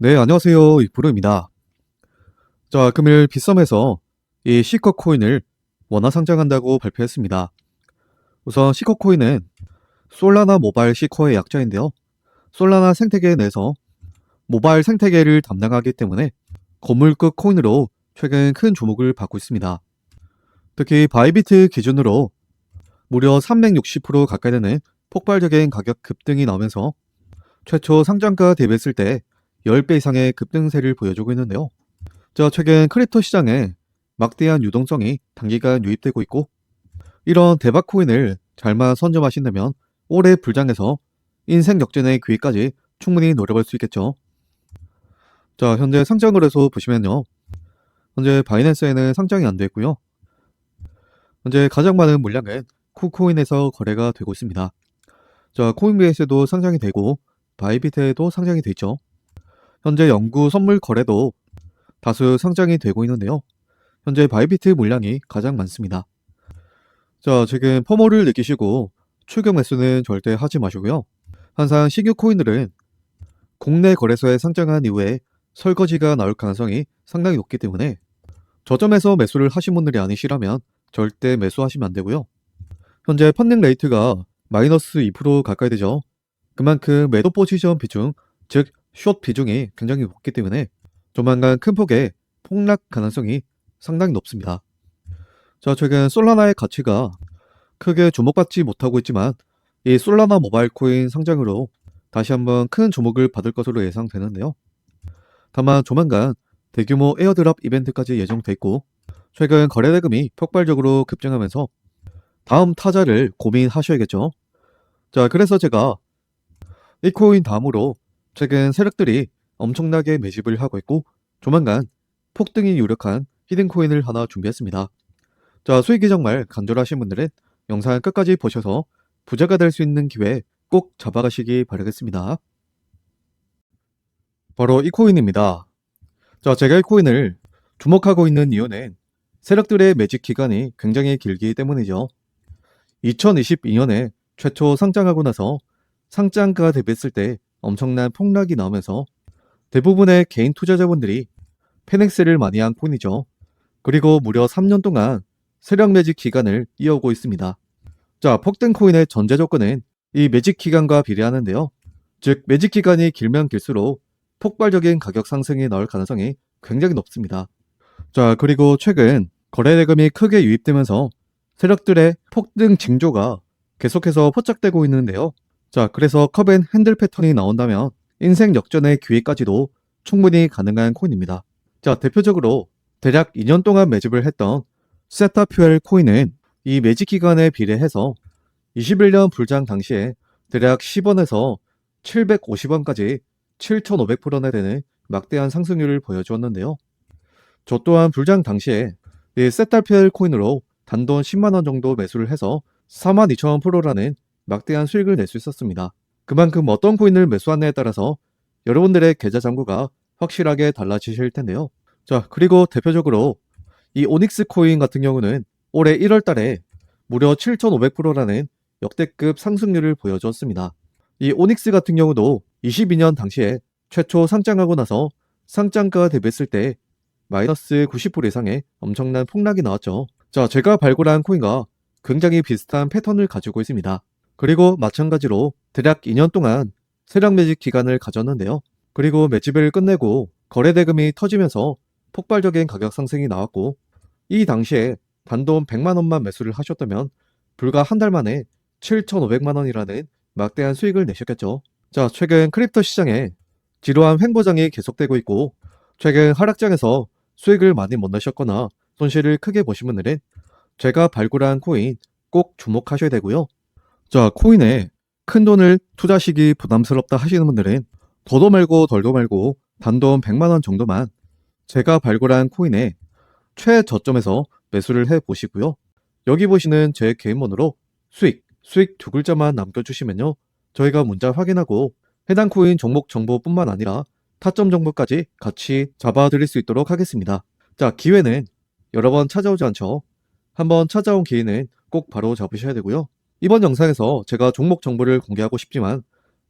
네, 안녕하세요. 이브로입니다. 자, 금일 빗썸에서 이 시커 코인을 원화 상장한다고 발표했습니다. 우선 시커 코인은 솔라나 모바일 시커의 약자인데요. 솔라나 생태계 내에서 모바일 생태계를 담당하기 때문에 건물급 코인으로 최근 큰 주목을 받고 있습니다. 특히 바이비트 기준으로 무려 360% 가까이 되는 폭발적인 가격 급등이 나오면서 최초 상장가 대비했을 때 10배 이상의 급등세를 보여주고 있는데요. 자, 최근 크립토 시장에 막대한 유동성이 단기간 유입되고 있고 이런 대박 코인을 잘만 선점하신다면 올해 불장에서 인생 역전의 기회까지 충분히 노려볼 수 있겠죠. 자, 현재 상장 거래소 보시면요. 현재 바이낸스에는 상장이 안 되어 있고요. 현재 가장 많은 물량은 쿠코인에서 거래가 되고 있습니다. 자, 코인베이스에도 상장이 되고 바이비트에도 상장이 돼 있죠. 현재 연구 선물 거래도 다수 상장이 되고 있는데요. 현재 바이비트 물량이 가장 많습니다. 자, 지금 퍼머를 느끼시고 출격 매수는 절대 하지 마시고요. 항상 신규 코인들은 국내 거래소에 상장한 이후에 설거지가 나올 가능성이 상당히 높기 때문에 저점에서 매수를 하신 분들이 아니시라면 절대 매수하시면 안 되고요. 현재 펀딩 레이트가 마이너스 2% 가까이 되죠. 그만큼 매도 포지션 비중, 즉, 숏 비중이 굉장히 높기 때문에 조만간 큰 폭의 폭락 가능성이 상당히 높습니다. 자, 최근 솔라나의 가치가 크게 주목받지 못하고 있지만 이 솔라나 모바일 코인 상장으로 다시 한번 큰 주목을 받을 것으로 예상되는데요. 다만 조만간 대규모 에어드랍 이벤트까지 예정돼 있고 최근 거래 대금이 폭발적으로 급증하면서 다음 타자를 고민하셔야겠죠. 자, 그래서 제가 이 코인 다음으로 최근 세력들이 엄청나게 매집을 하고 있고 조만간 폭등이 유력한 히든코인을 하나 준비했습니다. 자, 수익이 정말 간절하신 분들은 영상 끝까지 보셔서 부자가 될 수 있는 기회 꼭 잡아가시기 바라겠습니다. 바로 이 코인입니다. 자, 제가 이 코인을 주목하고 있는 이유는 세력들의 매직 기간이 굉장히 길기 때문이죠. 2022년에 최초 상장하고 나서 상장가 대비했을 때 엄청난 폭락이 나오면서 대부분의 개인 투자자분들이 페넥스를 많이 한 코인이죠. 그리고 무려 3년 동안 세력 매직 기간을 이어오고 있습니다. 자, 폭등 코인의 전제 조건은 이 매직 기간과 비례하는데요. 즉, 매직 기간이 길면 길수록 폭발적인 가격 상승이 나올 가능성이 굉장히 높습니다. 자, 그리고 최근 거래 대금이 크게 유입되면서 세력들의 폭등 징조가 계속해서 포착되고 있는데요. 자, 그래서 컵앤 핸들 패턴이 나온다면 인생 역전의 기회까지도 충분히 가능한 코인입니다. 자, 대표적으로 대략 2년 동안 매집을 했던 세타 퓨엘 코인은 이 매집 기간에 비례해서 21년 불장 당시에 대략 10원에서 750원까지 7,500%나 되는 막대한 상승률을 보여주었는데요. 저 또한 불장 당시에 이 세타 퓨엘 코인으로 단돈 10만원 정도 매수를 해서 42,000%라는 막대한 수익을 낼 수 있었습니다. 그만큼 어떤 코인을 매수하느냐에 따라서 여러분들의 계좌 잔고가 확실하게 달라지실 텐데요. 자, 그리고 대표적으로 이 오닉스 코인 같은 경우는 올해 1월 달에 무려 7,500%라는 역대급 상승률을 보여주었습니다. 이 오닉스 같은 경우도 22년 당시에 최초 상장하고 나서 상장가 대비했을 때 마이너스 90% 이상의 엄청난 폭락이 나왔죠. 자, 제가 발굴한 코인과 굉장히 비슷한 패턴을 가지고 있습니다. 그리고 마찬가지로 대략 2년 동안 세력 매집 기간을 가졌는데요. 그리고 매집을 끝내고 거래 대금이 터지면서 폭발적인 가격 상승이 나왔고 이 당시에 단돈 100만 원만 매수를 하셨다면 불과 한 달 만에 7,500만 원이라는 막대한 수익을 내셨겠죠. 자, 최근 크립토 시장에 지루한 횡보장이 계속되고 있고 최근 하락장에서 수익을 많이 못 내셨거나 손실을 크게 보신 분들은 제가 발굴한 코인 꼭 주목하셔야 되고요. 자, 코인에 큰 돈을 투자하시기 부담스럽다 하시는 분들은 더도 말고 덜도 말고 단돈 100만원 정도만 제가 발굴한 코인에 최저점에서 매수를 해 보시고요. 여기 보시는 제 개인번호로 수익, 수익 두 글자만 남겨주시면요. 저희가 문자 확인하고 해당 코인 종목 정보뿐만 아니라 타점 정보까지 같이 잡아드릴 수 있도록 하겠습니다. 자, 기회는 여러 번 찾아오지 않죠. 한번 찾아온 기회는 꼭 바로 잡으셔야 되고요. 이번 영상에서 제가 종목 정보를 공개하고 싶지만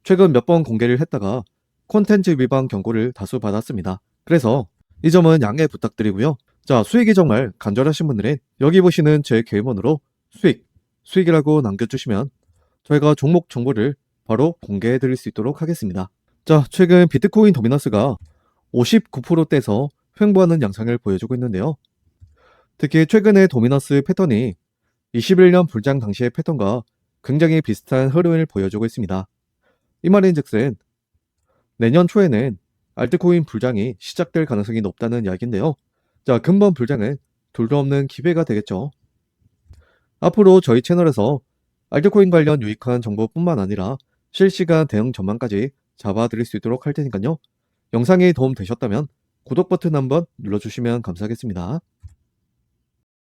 최근 몇 번 공개를 했다가 콘텐츠 위반 경고를 다수 받았습니다. 그래서 이 점은 양해 부탁드리고요. 자, 수익이 정말 간절하신 분들은 여기 보시는 제 개인번호로 수익, 수익이라고 남겨주시면 저희가 종목 정보를 바로 공개해 드릴 수 있도록 하겠습니다. 자, 최근 비트코인 도미너스가 59%대에서 횡보하는 양상을 보여주고 있는데요. 특히 최근의 도미너스 패턴이 21년 불장 당시의 패턴과 굉장히 비슷한 흐름을 보여주고 있습니다. 이 말인 즉슨 내년 초에는 알트코인 불장이 시작될 가능성이 높다는 이야기인데요. 자, 근본 불장은 둘도 없는 기회가 되겠죠. 앞으로 저희 채널에서 알트코인 관련 유익한 정보뿐만 아니라 실시간 대응 전망까지 잡아드릴 수 있도록 할 테니까요. 영상이 도움 되셨다면 구독 버튼 한번 눌러주시면 감사하겠습니다.